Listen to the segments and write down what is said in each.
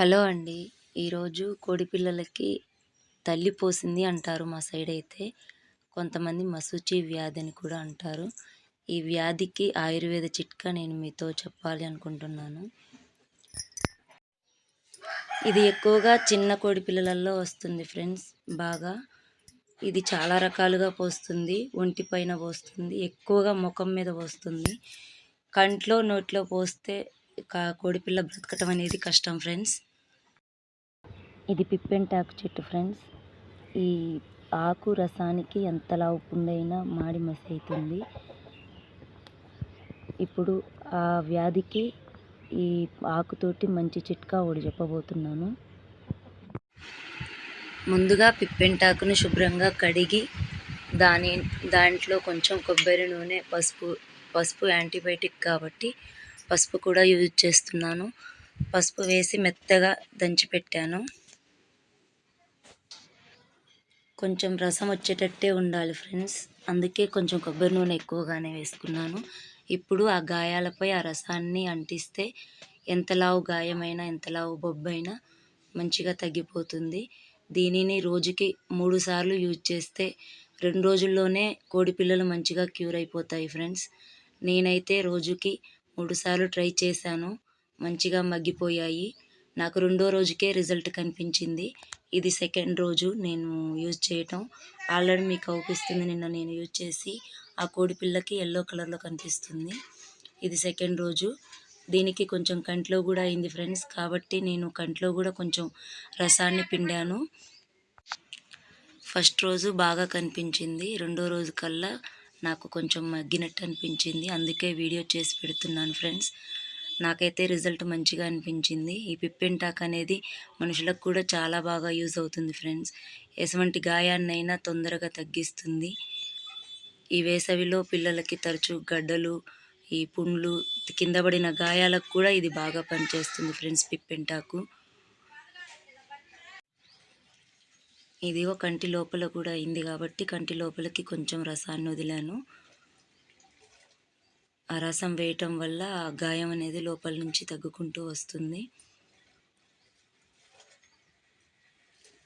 Hello అండి. ఈరోజు కోడిపిల్లలకి తల్లి పోసింది అంటారు మా సైడ్ అయితే. కొంతమంది మసూచి వ్యాధి అని కూడా అంటారు. ఈ వ్యాధికి ఆయుర్వేద చిట్కా నేను మీతో చెప్పాలి అనుకుంటున్నాను. ఇది ఎక్కువగా చిన్న కోడి పిల్లలలో వస్తుంది ఫ్రెండ్స్ బాగా. ఇది చాలా రకాలుగా పోస్తుంది ఒంటి పైన పోస్తుంది ఎక్కువగా ముఖం మీద పోస్తుంది. కంట్లో నోట్లో పోస్తే కా- కోడిపిల్ల బ్రతకటం అనేది కష్టం ఫ్రెండ్స్. ఇది పిప్పెంటాకు చెట్టు ఫ్రెండ్స్. ఈ ఆకు రసానికి ఎంతలా ఉప్పుండైనా మాడి మసైతుంది. అవుతుంది ఇప్పుడు ఆ వ్యాధికి ఈ ఆకుతోటి మంచి చిట్కా ఒకటి చెప్పబోతున్నాను. ముందుగా పిప్పెంటాకును శుభ్రంగా కడిగి దాని దాంట్లో కొంచెం కొబ్బరి నూనె పసుపు పసుపు యాంటీబయాటిక్ కాబట్టి పసుపు కూడా యూజ్ చేస్తున్నాను. పసుపు వేసి మెత్తగా దంచి పెట్టాను కొంచెం రసం వచ్చేటట్టే ఉండాలి ఫ్రెండ్స్. అందుకే కొంచెం కొబ్బరి నూనె ఎక్కువగానే వేసుకున్నాను. ఇప్పుడు ఆ గాయాలపై ఆ రసాన్ని అంటిస్తే ఎంతలావు గాయమైనా ఎంతలావు బొబ్బైనా మంచిగా తగ్గిపోతుంది. దీనిని రోజుకి మూడు సార్లు యూజ్ చేస్తే రెండు రోజుల్లోనే కోడి పిల్లలు మంచిగా క్యూర్ అయిపోతాయి ఫ్రెండ్స్. నేనైతే రోజుకి మూడు సార్లు ట్రై చేశాను. మంచిగా మగ్గిపోయాయి. నాకు రెండో రోజుకే రిజల్ట్ కనిపించింది. ఇది సెకండ్ రోజు నేను యూజ్ చేయటం. ఆల్రెడీ మీకు అవుపిస్తుంది నిన్న నేను యూజ్ చేసి ఆ కోడి పిల్లకి ఎల్లో కలర్లో కనిపిస్తుంది. ఇది సెకండ్ రోజు. దీనికి కొంచెం కంట్లో కూడా అయింది ఫ్రెండ్స్ కాబట్టి నేను కంట్లో కూడా కొంచెం రసాన్ని పిండాను. ఫస్ట్ రోజు బాగా కనిపించింది. రెండో రోజు కల్లా నాకు కొంచెం మగ్గినట్టు అనిపించింది. అందుకే వీడియో చేసి పెడుతున్నాను ఫ్రెండ్స్ నాకైతే రిజల్ట్ మంచిగా అనిపించింది. ఈ పిప్పెంటాక్ అనేది మనుషులకు కూడా చాలా బాగా యూజ్ అవుతుంది ఫ్రెండ్స్. ఎటువంటి గాయాన్నైనా తొందరగా తగ్గిస్తుంది. ఈ వేసవిలో పిల్లలకి తరచూ గడ్డలు ఈ పుండ్లు కింద పడిన గాయాలకు కూడా ఇది బాగా పనిచేస్తుంది ఫ్రెండ్స్ పిప్పెంటాకు. ఇదిగో కంటి లోపల కూడా అయింది కాబట్టి కంటి లోపలికి కొంచెం రసాన్ని వదిలాను. ఆ రసం వేయటం వల్ల ఆ గాయం అనేది లోపల నుంచి తగ్గుకుంటూ వస్తుంది.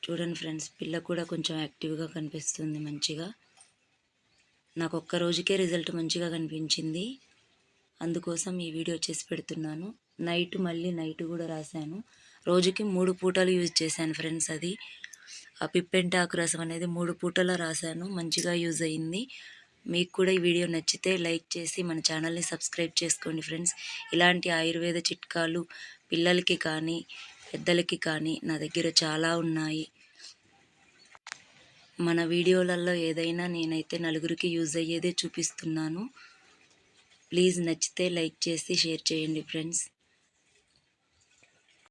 చూడండి ఫ్రెండ్స్ పిల్ల కూడా కొంచెం యాక్టివ్గా కనిపిస్తుంది మంచిగా. నాకు ఒక్క రోజుకే రిజల్ట్ మంచిగా కనిపించింది. అందుకోసం ఈ వీడియో చేసి పెడుతున్నాను. నైట్ మళ్ళీ నైట్ కూడా రాశాను. రోజుకి మూడు పూటలు యూజ్ చేశాను ఫ్రెండ్స్ అది. ఆ పిప్పెంటాకు రసం అనేది మూడు పూటల రాశాను. మంచిగా యూజ్ అయింది. మీకు కూడా ఈ వీడియో నచ్చితే లైక్ చేసి మన ఛానల్ని సబ్స్క్రైబ్ చేసుకోండి ఫ్రెండ్స్. ఇలాంటి ఆయుర్వేద చిట్కాలు పిల్లలకి కానీ పెద్దలకి కానీ నా దగ్గర చాలా ఉన్నాయి. మన వీడియోలలో ఏదైనా నేనైతే నలుగురికి యూజ్ అయ్యేదే చూపిస్తున్నాను. ప్లీజ్ నచ్చితే లైక్ చేసి షేర్ చేయండి ఫ్రెండ్స్.